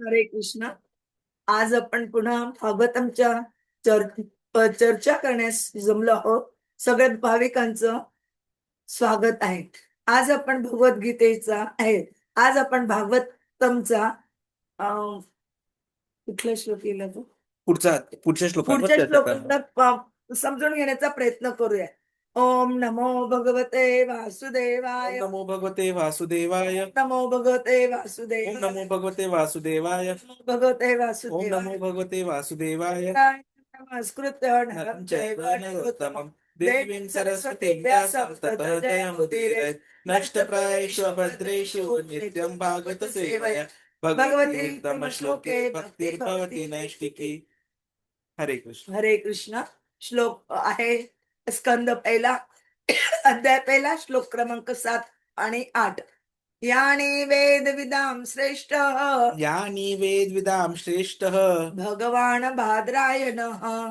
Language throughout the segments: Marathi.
हरे कृष्ण. आज आपण पुन्हा भागवतमच्या चर अ, चर्चा करण्यास जमलो आहोत. सगळ्या भाविकांचं स्वागत आहे. आज आपण भगवद्गीतेचा आहे. आज आपण भागवतमचा कुठला श्लोक येईल तो? पुढचा पुढच्या श्लोकावर पुढच्या चर्चा प- समजून घेण्याचा प्रयत्न करूया. ओम नमो भगवते वासुदेवाय। ओम नमो भगवते वासुदेवाय। नमो भगवते ओम वासुदेवाय नमो भगवते वासुदेवाय। भगवते ओम वासुदेवाय। नमो भगवते वासुदेवाय। नमस्कृत्य नरं चैव नरोत्तमं देवीं सरस्वतीं व्यासं ततः जयमुदीरये नष्टप्रायेषु भद्रेषु नित्यं भागवत सेवया भगवती श्लोके भक्तिर्भवति नैष्टिकी हरे कृष्ण। हरे कृष्ण। श्लोक आहे। स्कंद पहिला अध्याय पहिला श्लोक क्रमांक सात आणि आठ. याने वेद विदाम श्रेष्ठ. यानि वेद्विदां श्रेष्ठः. भगवान भाद्रायण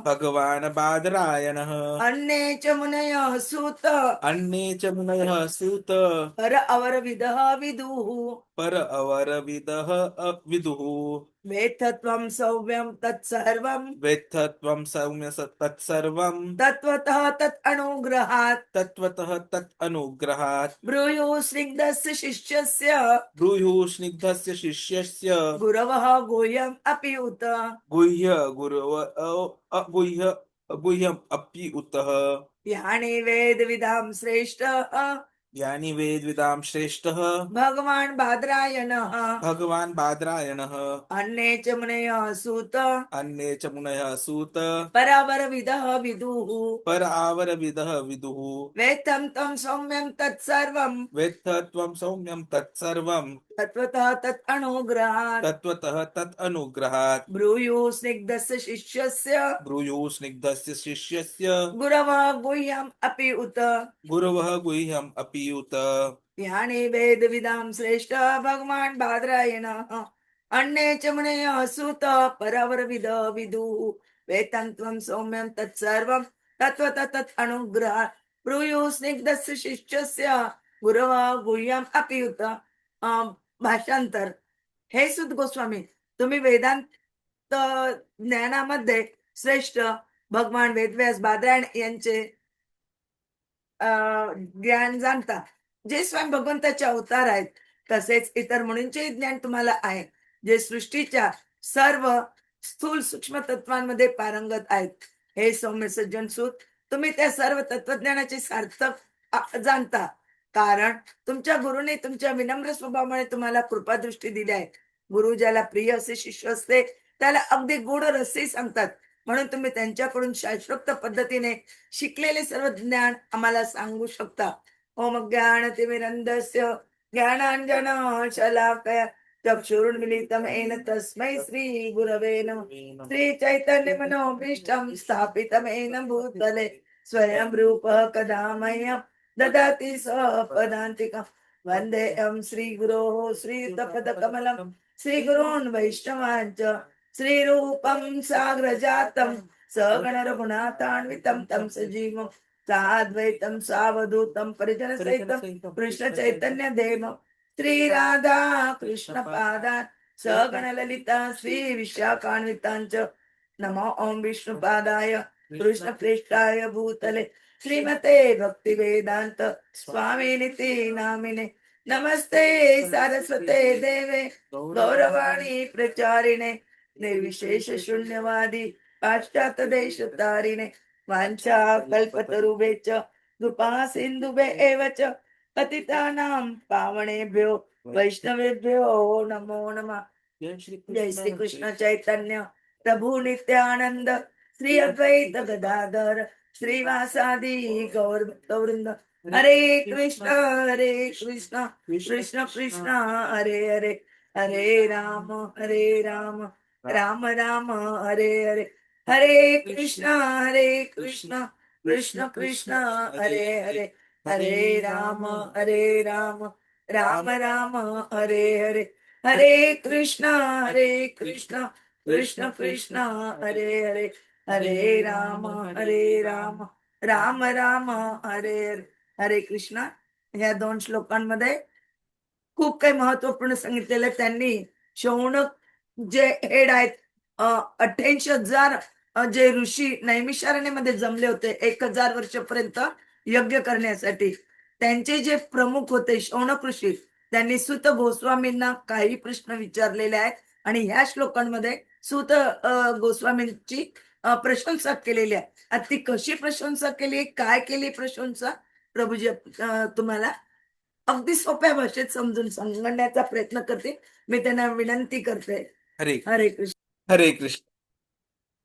भगवान् बादरायणः. अन्ये च मुनय सूत. अन्ये च मुनयः सूत. पर अवरविद विदुः पर अवरविदः अ- विदुः. वेत्थत्वं सौम्यं तत्सर्वं। वेत्थत्वं सौम्य तत्सर्वं। तत्त्वतः तत् अनुग्रहात् तत्त्वतः तत् अनुग्रहात् ब्रूयुः स्निग्धस्य शिष्यस्य। ब्रूयुः स्निग्धस्य शिष्यस्य। गुरवः गुह्यम् अपि उत। गुह्य गुरव गुह्य गुह्यम् अपि उतः। यानि वेदविदां श्रेष्ठः। यानि वेद्विदां श्रेष्ठः। भगवान् भाद्रायणः भगवान् बादरायणः। अन्ये च मुनयः सूत। अन्ये च मुनयः सूत। परावरविदः विदुः। पर आवरविदः विदुः। वेत्थं तं सौम्यं तत्सर्वं वेत्थत्वं सौम्यं तत्सर्वं तत्त्वतः तत् अनुग्रहात्। तत्त्वतः तत् अनुग्रहात्। ब्रूयुः स्निग्धस्य शिष्यस्य। ब्रूयुः स्निग्धस्य शिष्यस्य। गुरवः गुह्यम् अपि उत। गुरवः गुह्यम् अपि उत वेद वेदविदां श्रेष्ठ भगवान बादरायण। अन्ये च मुनयः परवर विद विदुः। वेत्तं त्वं सौम्यं तत्सर्वं तत्त्वतः तत् अनुग्रह। ब्रूयुः स्निग्धस्य शिष्यस्य गुरव गुह्यम अपियुत। भाषांतर हे सुद गोस्वामी तुम्ही वेदांत ज्ञानामध्ये श्रेष्ठ भगवान वेदव्यास बादरायण यांचे ज्ञान जाणता. जे स्वयं भगवंताचे अवतार आहेत तसेच इतर मुलींचे ज्ञान तुम्हाला आहे. जे सृष्टीच्या सर्व स्थूल सूक्ष्म तत्वांमध्ये पारंगत आहेत. हे सौम्य सज्जन सूत तुम्ही त्या सर्व तत्वज्ञानाचे सार्थक जाणता. कारण तुमच्या गुरुने तुमच्या विनम्र स्वभावामुळे तुम्हाला कृपादृष्टी दिली आहे. गुरु ज्याला प्रिय असे शिष्य असते त्याला अगदी गुढ रस्ते सांगतात. म्हणून तुम्ही त्यांच्याकडून शास्त्रोक्त पद्धतीने शिकलेले सर्व ज्ञान आम्हाला सांगू शकता. ओम ज्ञानतिमिरन्दस्य ज्ञानांजन शलाकया चक्षुरुन्मिलितं येन तस्मै श्री गुरवे नमः. श्री चैतन्य मनोभीष्टम स्थापितम येन भूतले स्वयं रूपः कदा मह्यं ददाति स्वपदान्तिकं. वन्देऽहं श्रीगुरोः श्रीयुतपदकमलं श्रीगुरोन् वैष्णवाञ्च श्रीरूपं साग्रजातं सगणरघुनाथान्वितं तं सजीवं साद्वैतं सावधूतं परिजनसहितं कृष्ण चैतन्य देव श्री राधा कृष्ण पादान सगण ललिता श्री विशाखान्वितांच नमो ओम विष्णुपादाय कृष्ण प्रेष्ठाय भूतले श्रीमते भक्ति वेदांत स्वामी निती नामिने नमस्ते सारस्वते देवे गौरवाणी प्रचारिणे निर्विशेष शून्यवादी पाश्चात्य देश तारिणे वाञ्छा कल्पतरुभे च कृपा सिन्धुभे एव च पतितानां पावनेभ्यो वैष्णवेभ्यो नमो नमः। जय श्री कृष्ण चैतन्य। प्रभु नित्यानंद श्री अद्वैत गदाधर श्रीवासादि गौर गौरंद हरे कृष्ण हरे कृष्ण। कृष्ण कृष्ण हरे हरे। हरे राम हरे राम राम हरे हरे. हरे कृष्ण हरे कृष्ण. कृष्ण कृष्ण हरे हरे हरे. राम हरे राम. राम राम. हरे हरे. हरे कृष्ण हरे कृष्ण. कृष्ण कृष्ण हरे हरे. हरे राम हरे राम. राम राम हरे हरे. हरे कृष्ण. ह्या दोन श्लोकांमध्ये खूप काही महत्त्वपूर्ण सांगितलेलं त्यांनी शौनक जे हेड आहेत अठ्ठ्याऐंशी हजार जे ऋषी नैमिषारण्यामध्ये जमले होते एक हजार वर्षापर्यंत यज्ञ करण्यासाठी. त्यांचे जे प्रमुख होते शौनक ऋषी त्यांनी सुत गोस्वामींना काही प्रश्न विचारलेले आहेत आणि ह्या श्लोकांमध्ये सुत गोस्वामींची प्रशंसा केलेली आहे. आता ती कशी प्रशंसा केली काय केली प्रशंसा? प्रभूजी तुम्हाला अगदी सोप्या भाषेत समजून सांगण्याचा प्रयत्न करते मी त्यांना विनंती करते. हरे हरे कृष्ण. हरे कृष्ण.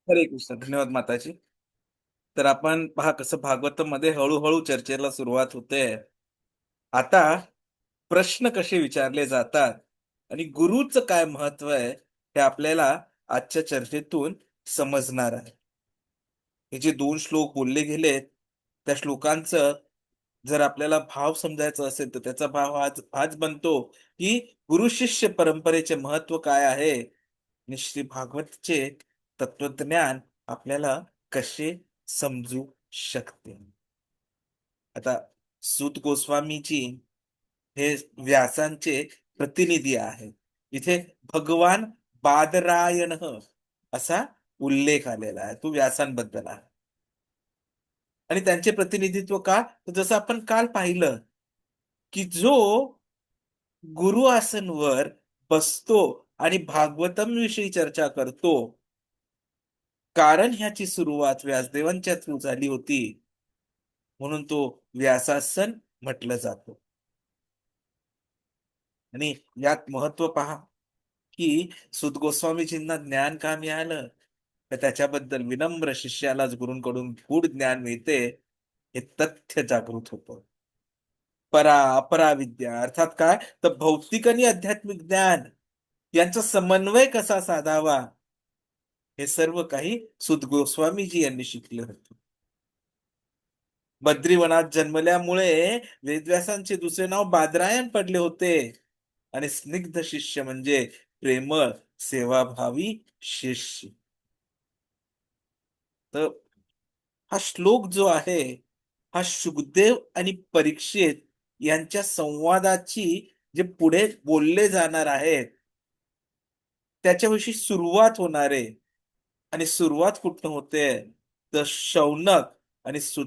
हरे कृष्ण. धन्यवाद माताजी. तर आपण पहा कसं भागवतममध्ये हळूहळू चर्चेला सुरुवात होते. आता प्रश्न कसे विचारले जातात आणि गुरुचं काय महत्त्व आहे हे आपल्याला आजच्या चर्चेतून समजणार आहे. हे जे दोन श्लोक बोलले गेलेत त्या श्लोकांचं जर आपल्याला भाव समजायचा असेल तर त्याचा भाव आज हाच बनतो की गुरु शिष्य परंपरेचे महत्त्व काय आहे आणि श्री भागवतचे तत्वज्ञान आपल्याला कसे समजू शकते? आता सूत गोस्वामीची हे व्यासांचे प्रतिनिधी आहेत. इथे भगवान बादरायण असा उल्लेख आलेला आहे. तो व्यासांबद्दल आहे. आणि त्यांचे प्रतिनिधित्व का? जसं आपण काल पाहिलं की जो गुरु आसनवर बसतो आणि भागवतम विषयी चर्चा करतो. कारण ह्याची सुरुवात व्यासदेवांच्या थ्रू झाली होती. म्हणून तो व्यासासन म्हटलं जातो. आणि यात महत्त्व पहा की सुत गोस्वामीजींना ज्ञान का मिळालं? तर त्याच्याबद्दल विनम्र शिष्यालाच गुरूंकडून गूढ ज्ञान मिळते हे तथ्य जागृत होतं. परा अपरा विद्या अर्थात काय? तर भौतिक आणि आध्यात्मिक ज्ञान. यांचा समन्वय कसा साधावा? हे सर्व काही सुदगोस्वामीजी यांनी शिकले होते. बद्रीवनात जन्मल्यामुळे वेदव्यासांचे दुसरे नाव बादरायण पडले होते. आणि स्निग्ध शिष्य म्हणजे प्रेमळ सेवाभावी शिष्य. तर हा श्लोक जो आहे हा सुखदेव आणि परीक्षित यांच्या संवादाची जे पुढे बोलले जाणार आहेत त्याच्याविषयी सुरुवात होणार आहे. आणि सुरुवात कुठं होते? तर शौनक आणि सुत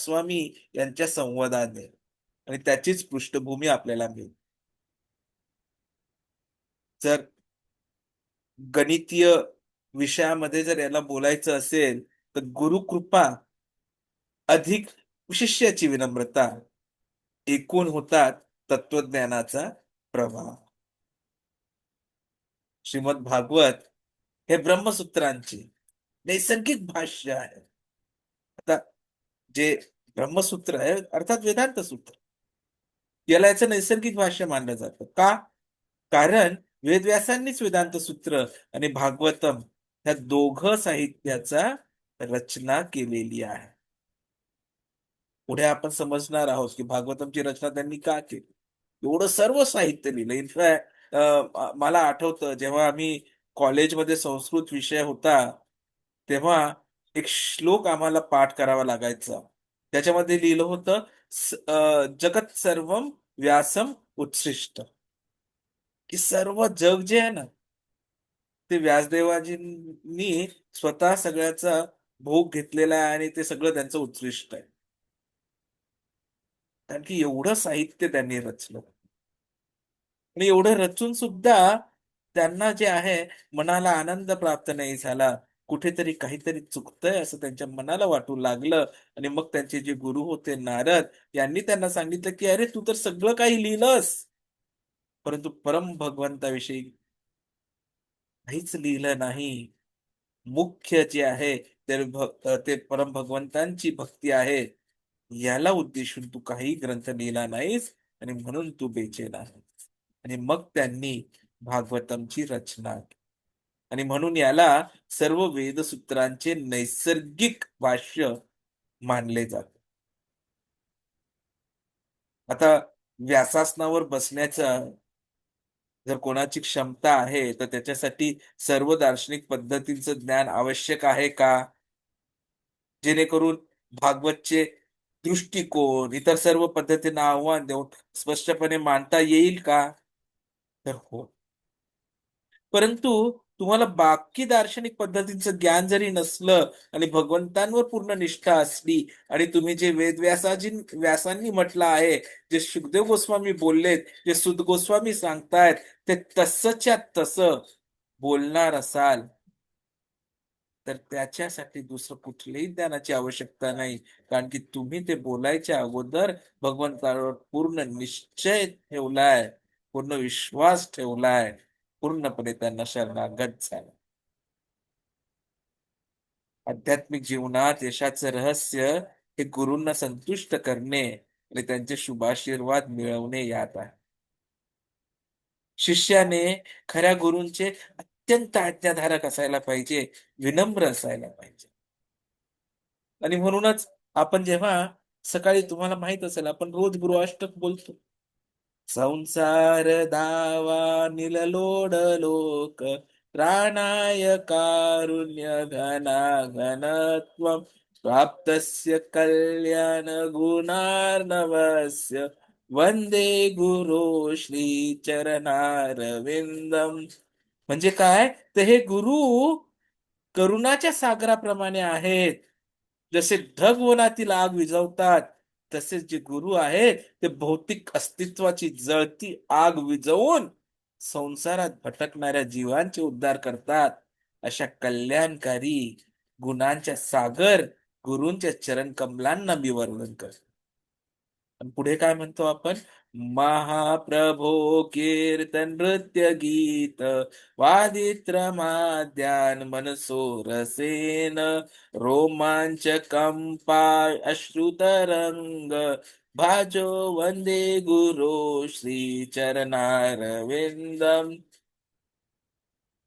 स्वामी यांच्या संवादाने. आणि त्याचीच पृष्ठभूमी आपल्याला मिळेल. जर गणितीय विषयामध्ये जर याला बोलायचं असेल तर गुरुकृपा अधिक शिष्याची विनम्रता एकूण होतात तत्वज्ञानाचा प्रभाव श्रीमद भागवत हे ब्रह्मसूत्रांचे नैसर्गिक भाष्य आहे. आता जे ब्रह्मसूत्र आहे अर्थात वेदांत सूत्र याला याचं नैसर्गिक भाष्य मानलं जातं. का? कारण वेदव्यासांनीच वेदांत सूत्र आणि भागवतम ह्या दोघ साहित्याचा रचना केलेली आहे. पुढे आपण समजणार आहोत की भागवतमची रचना त्यांनी का केली? एवढं सर्व साहित्य लिहिलं. इनफॅक्ट मला आठवतं जेव्हा आम्ही कॉलेजमध्ये संस्कृत विषय होता तेव्हा एक श्लोक आम्हाला पाठ करावा लागायचा. त्याच्यामध्ये लिहिलं होतं जगत सर्वम व्यासम उत्सृष्ट की सर्व जग जे आहे ना ते व्यासदेवाजींनी स्वतः सगळ्याचा भोग घेतलेला आहे आणि ते सगळं त्यांचं उत्कृष्ट आहे. कारण की एवढं साहित्य त्यांनी रचलं. आणि एवढं रचून सुद्धा त्यांना जे आहे मनाला आनंद प्राप्त नाही झाला. कुठेतरी काहीतरी चुकतंय असं त्यांच्या मनाला वाटू लागलं. आणि मग त्यांचे जे गुरु होते नारद यांनी त्यांना सांगितलं की अरे तू तर सगळं काही लिहिलंस. परंतु परम भगवंताविषयी काहीच लिहिलं नाही. मुख्य जे आहे ते परम भगवंतांची भक्ती आहे. याला उद्देशून तू काही ग्रंथ लिहिला नाहीस आणि म्हणून तू बेचेन आहेस. आणि मग त्यांनी भागवतमची रचना आणि म्हणून याला सर्व वेदसूत्रांचे नैसर्गिक भाष्य मानले जाते. आता व्यासासनावर बसण्याचा जर कोणाची क्षमता आहे तर त्याच्यासाठी सर्व दार्शनिक पद्धतींचं ज्ञान आवश्यक आहे का? जेणेकरून भागवतचे दृष्टिकोन इतर सर्व पद्धतींना आव्हान देऊन स्पष्टपणे मांडता येईल का? तर हो. परंतु तुम्हाला बाकी दार्शनिक पद्धतींचं ज्ञान जरी नसलं आणि भगवंतांवर पूर्ण निष्ठा असली आणि तुम्ही जे वेदव्यासाजी व्यासांनी म्हटलं आहे जे सुखदेव गोस्वामी बोललेत जे सुद गोस्वामी सांगतायत ते तसच्या तसं बोलणार असाल तर त्याच्यासाठी दुसरं कुठल्याही ज्ञानाची आवश्यकता नाही. कारण की तुम्ही ते बोलायच्या अगोदर भगवंतावर पूर्ण निश्चय ठेवलाय. पूर्ण विश्वास ठेवलाय. पूर्णपणे त्यांना शरणागत झाला. आध्यात्मिक जीवनात यशाचं रहस्य हे गुरूंना संतुष्ट करणे आणि त्यांचे शुभाशीर्वाद मिळवणे यात आहे. शिष्याने खऱ्या गुरूंचे अत्यंत आज्ञाधारक असायला पाहिजे विनम्र असायला पाहिजे. आणि म्हणूनच आपण जेव्हा सकाळी तुम्हाला माहीत असेल आपण रोज गुरुअष्टक बोलतो. संसार दावा निललोड लोक प्राणाय कारुण्य घना घनत्व प्राप्तस्य कल्याण गुणार्णवस्य वंदे गुरु श्री चरणारविंदम म्हणजे काय? तर हे गुरु करुणाच्या सागराप्रमाणे आहेत. जसे ढगवनातील आग विझवतात तसेच जे गुरु आहेत ते भौतिक अस्तित्वाची जळती आग विझवून संसारात भटकणाऱ्या जीवांचे उद्धार करतात. अशा कल्याणकारी गुणांच्या सागर गुरूंच्या चरण कमलांना मी वर्णन करतो. पुढे काय म्हणतो आपण? महाप्रभो कीर्तन नृत्य गीत वादित्र माद्यान मनसो रसेन रोमांच कंपाय अश्रुतरंग भाजो वंदे गुरु श्री चरणारविंदम।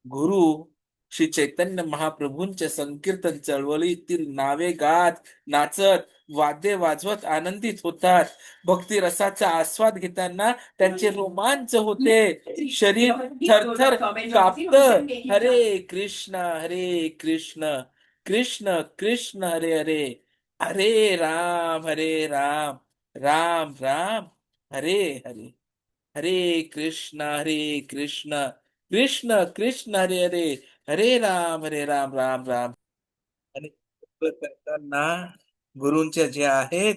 गुरु श्री चैतन्य महाप्रभूंच्या संकीर्तन चळवळीतील नावे गात नाचत वाद्य वाजवत आनंदित होतात. भक्ती रसाचा आस्वाद घेताना त्यांचे रोमांच होते. शरीर थरथर कापत. हरे कृष्ण हरे कृष्ण कृष्ण कृष्ण हरे हरे. हरे राम हरे राम राम राम. हरे हरे. हरे कृष्ण हरे कृष्ण. कृष्ण कृष्ण हरे हरे. हरे राम हरे राम राम राम. आणि करताना गुरूंच्या जे आहेत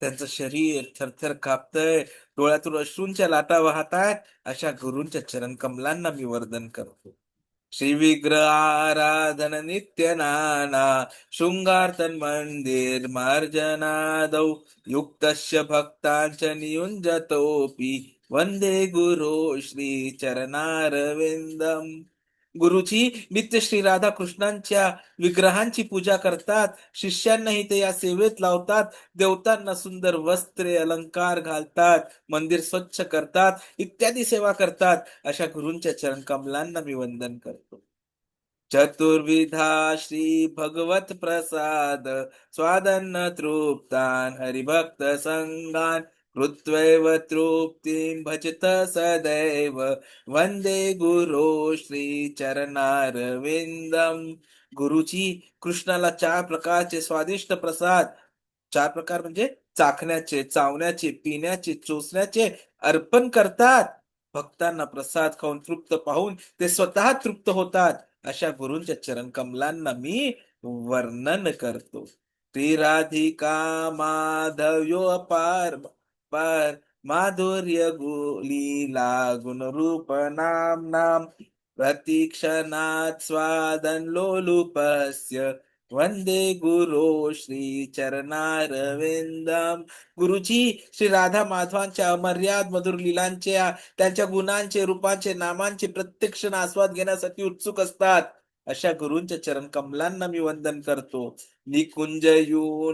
त्यांचं शरीर थरथर कापतय डोळ्यातून अश्रूंच्या लाटा वाहत आहेत अशा गुरूंच्या चरण कमलांना मी वर्धन करतो. श्री विग्रह आराधन नित्य नाना शृंगार्तन मंदिर मार्जनादौ युक्तस्य भक्तांच नियुंजतोपि वंदे गुरु श्री गुरुजी नित्य श्री राधा कृष्णांच्या विग्रहांची पूजा करतात. शिष्यांनाही ते या सेवेत लावतात. देवतांना सुंदर वस्त्रे अलंकार घालतात. मंदिर स्वच्छ करतात. इत्यादी सेवा करतात. अशा गुरूंच्या चरण कमलांना मी वंदन करतो. चतुर्विधा श्री भगवत प्रसाद स्वादन्न तृप्तान हरिभक्त संगान कृत्वैव तृप्तिं भजत सदैव। वंदे गुरु श्रीचरणारविन्दम् गुरुजी कृष्णाला चार प्रकारचे स्वादिष्ट प्रसाद चार प्रकार म्हणजे चाखण्याचे चावण्याचे पिण्याचे चोचण्याचे अर्पण करतात. भक्तांना प्रसाद खाऊन तृप्त पाहून ते स्वतः तृप्त होतात. अशा गुरूंच्या चरण कमलांना मी वर्णन करतो. श्री राधिका माधव्यो अपार पर माधुर्य गु लीला गुण रूप नाम नाम प्रतीक्षणात् स्वादन लोलुपस्य। वंदे गुरु श्री चरणारविंदम। गुरुजी श्री राधा माधवांच्या अमर्याद मधुर लीलांच्या त्यांच्या गुणांचे रूपांचे नामांचे प्रत्यक्ष आस्वाद घेण्यासाठी उत्सुक असतात। अशा गुरूंच्या चरण कमलांना मी वंदन करतो. निकुंज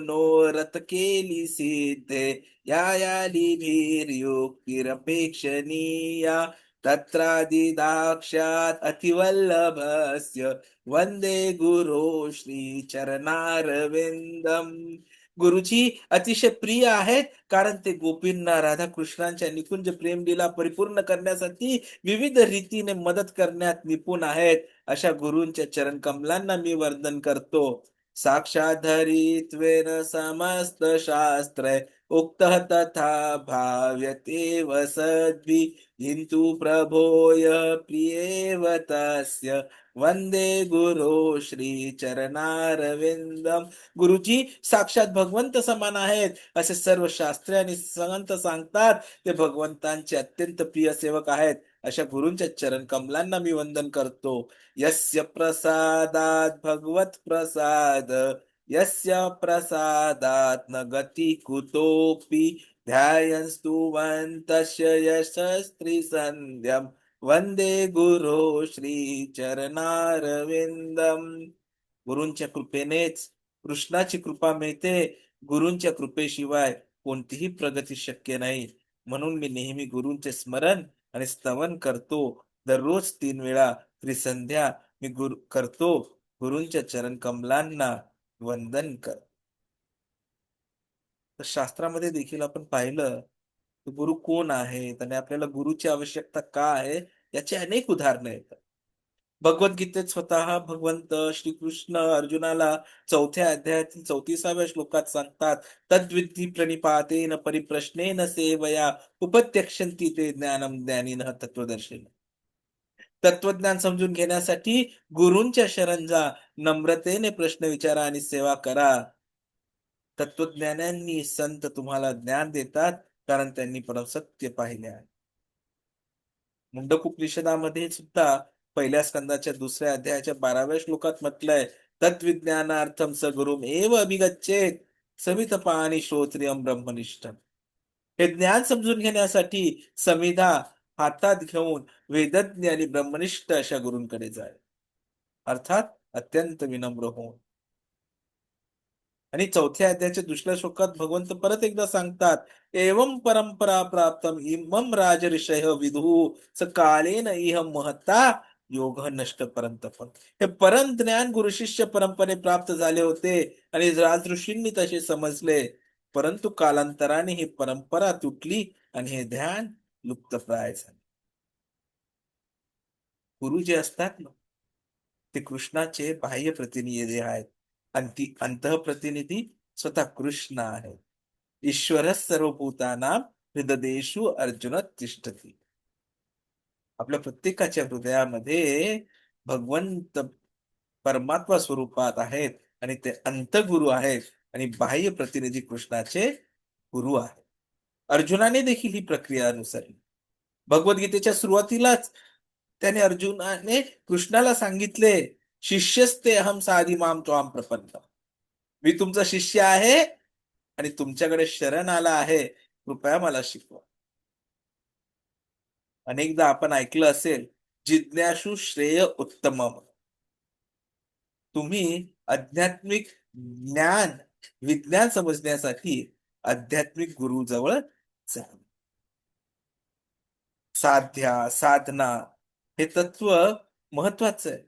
नो रत केली सिद्धे या याली भीर्युक्तिरपेक्षणीया तत्रादिदाक्षात अतिवल्लभस्य वंदे गुरु श्री चरणारविंदम. गुरुजी अतिशय प्रिय आहेत कारण ते गोपींना राधाकृष्णांच्या निकुंज प्रेमलीला परिपूर्ण करण्यासाठी विविध रीतीने मदत करण्यात निपुण आहेत. अशा गुरूंच्या चरण कमलांना मी वर्णन करतो. साक्षाधरित्वेन समस्त शास्त्र उक्त तथा भाव्यते सद्भि हिंदू प्रभोय प्रियेव तस्य वंदे गुरु श्री चरणारविंदम गुरुजी साक्षात भगवंत समान आहेत. असे सर्व शास्त्रे आणि संत सांगतात. ते भगवंतांचे अत्यंत प्रिय सेवक आहेत. अशा गुरूंच्या चरण कमलांना मी वंदन करतो. यस्य प्रसादात भगवत प्रसाद यस्य प्रसादात न गती कुतोपि ध्यायस्तुवन्तस्य यशस्त्री संध्यम वंदे गुरु श्री चरणारविंदम गुरूंच्या कृपेनेच कृष्णाची कृपा मिळते गुरूंच्या कृपेशिवाय कोणतीही प्रगती शक्य नाही. म्हणून मी नेहमी गुरूंचे स्मरण आणि स्तवन करतो. दररोज तीन वेळा त्रिसंध्या मी गुरु करतो. गुरूंच्या चरण कमलांना वंदन कर. तर शास्त्रामध्ये देखील आपण पाहिलं गुरु कोण आहेत आणि आपल्याला गुरुची आवश्यकता का आहे याची अनेक उदाहरणं येतात. भगवद्गीतेत स्वतः भगवंत श्रीकृष्ण अर्जुनाला चौथ्या अध्यायातील चौतीसाव्या श्लोकात सांगतात तद्विधी प्रणिपातेन परिप्रश्नेन सेवया उपत्यक्षंती ते ज्ञानम ज्ञानीन तत्वदर्शन तत्वज्ञान समजून घेण्यासाठी गुरूंच्या शरण जा नम्रतेने प्रश्न विचारा आणि सेवा करा. तत्वज्ञानांनी संत तुम्हाला ज्ञान देतात कारण त्यांनी परमसत्य पाहिले आहे. मुंडक उपनिषदामध्ये सुद्धा पहिल्या स्कंदाच्या दुसऱ्या अध्यायाच्या बाराव्या श्लोकात म्हटलंय तत्विज्ञानार्थम स गुरुम एव अभिगच्छेत समितपा आणि श्रोत्रियम ब्रह्मनिष्ठ हे ज्ञान समजून घेण्यासाठी समिधा हातात घेऊन वेदज्ञ आणि ब्रह्मनिष्ठ अशा गुरूंकडे जाय. अर्थात अत्यंत विनम्र होऊन. आणि चौथ्या अध्यायाच्या दुसऱ्या श्लोकात भगवंत परत एकदा सांगतात एवं परंपरा प्राप्तम इमम राजऋषय विधू स कालेन इह महता योग नष्ट परंत हे परम ज्ञान गुरु शिष्य परंपरे प्राप्त झाले होते आणि राजऋषींनी तसे समजले. परंतु कालांतराने ही परंपरा तुटली आणि हे ध्यान लुप्तप्राय झाले. गुरु जे असतात ना ते कृष्णाचे बाह्य प्रतिनिधी आहेत. आणि ती अंतःप्रतिनिधी स्वतः कृष्ण आहे ईश्वर सर्वभूताना हृददेशु अर्जुन तिष्ठती. आपल्या प्रत्येकाच्या हृदयामध्ये भगवंत परमात्मा स्वरूपात आहेत आणि ते अंतगुरु आहेत आणि बाह्य प्रतिनिधी कृष्णाचे गुरु आहेत. अर्जुनाने देखील ही प्रक्रिया अनुसरली. भगवद्गीतेच्या सुरुवातीलाच त्याने अर्जुनाने कृष्णाला सांगितले शिष्यस्ते अहम साधी माम त्वाम प्रपन्न मी तुमचा शिष्य आहे आणि तुमच्याकडे शरण आला आहे. कृपया मला शिकवा. अनेकदा आपण ऐकलं असेल जिज्ञासु श्रेय उत्तम तुम्ही आध्यात्मिक ज्ञान विज्ञान समजण्यासाठी आध्यात्मिक गुरु जवळ जा. साध्या साधना हे तत्व महत्वाचं आहे.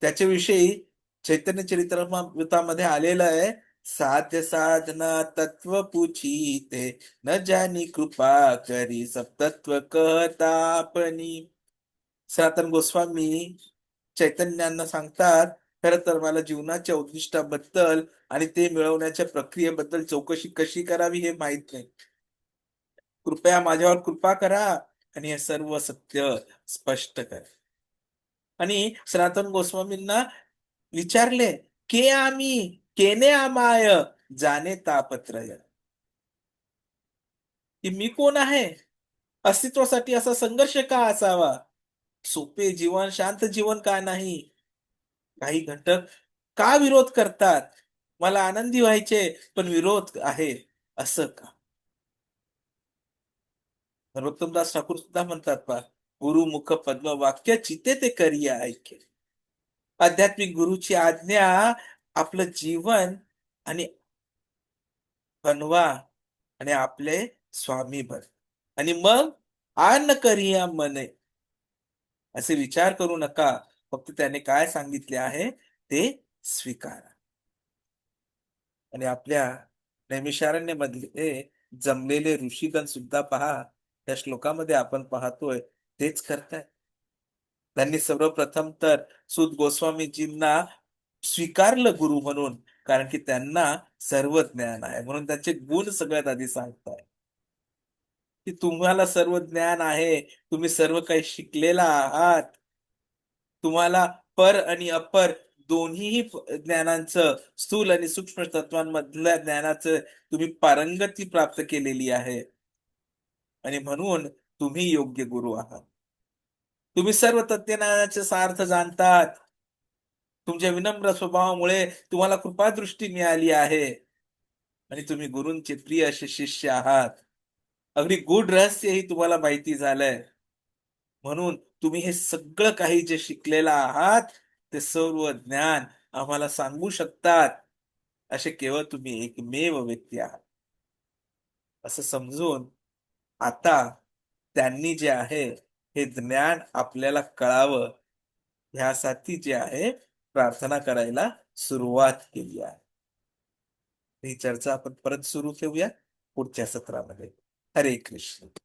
त्याच्याविषयी चैतन्य चरित्रामध्ये आलेलं आहे. साध्य साधना तत्व पुछीते न जानी कृपा करी सब तत्व कहतापनी सनातन गोस्वामी चैतन्यांना सांगतात खर तर मला जीवनाच्या उद्दिष्टाबद्दल आणि ते मिळवण्याच्या प्रक्रियेबद्दल चौकशी कशी करावी हे माहीत नाही. कृपया माझ्यावर कृपा करा आणि हे सर्व सत्य स्पष्ट करा. आणि सनातन गोस्वामींना विचारले के आम्ही? केने अमाय जाने तापत्रय. की मी कोण आहे? अस्तित्वासाठी असा संघर्ष का असावा? सोपे जीवन शांत जीवन का नाही? काही घटक का विरोध करतात? मला आनंदी व्हायचे पण विरोध आहे असं का? नरोत्तमदास ठाकूर सुद्धा म्हणतात पा गुरुमुख पद्म वाक्य चिते ते करिया ऐक्य. आध्यात्मिक गुरुची आज्ञा आपलं जीवन आणि बनवा आणि आपले स्वामी बन. आणि मग आन करिया मने. असे विचार करू नका. फक्त त्याने काय सांगितले आहे ते स्वीकारा. आणि आपल्या नैमिषारण्यमध्ये जमलेले ऋषीगण सुद्धा पहा. त्या श्लोकामध्ये आपण पाहतोय तेच करताय त्यांनी सर्वप्रथम तर सुत गोस्वामीजींना स्वीकारलं गुरु म्हणून कारण की त्यांना सर्व ज्ञान आहे. म्हणून त्यांचे गुण सगळ्यात आधी सांगताय. की तुम्हाला सर्व ज्ञान आहे तुम्ही सर्व काही शिकलेला आहात. तुम्हाला पर आणि अपर दोन्हीही ज्ञानांचं स्थूल आणि सूक्ष्म तत्वांमधल्या ज्ञानाचं तुम्ही पारंगती प्राप्त केलेली आहे. आणि म्हणून तुम्ही योग्य गुरु आहात. तुम्ही सर्व तत्वज्ञानाचे सार्थ जाणतात. तुमच्या विनम्र स्वभावामुळे तुम्हाला कृपादृष्टी मिळाली आहे. आणि तुम्ही गुरूंचे प्रिय असे शिष्य आहात. अगदी गूढ रहस्यही तुम्हाला माहिती झालंय. म्हणून तुम्ही हे सगळं काही जे शिकलेलं आहात ते सर्व ज्ञान आम्हाला सांगू शकतात. असे केवळ तुम्ही एकमेव व्यक्ती आहात. असं समजून आता त्यांनी जे आहे हे ज्ञान आपल्याला कळावं. ह्यासाठी जे आहे प्रार्थना करायला सुरुवात केली आहे. ही चर्चा आपण परत सुरू ठेवूया पुढच्या सत्रामध्ये. हरे कृष्ण.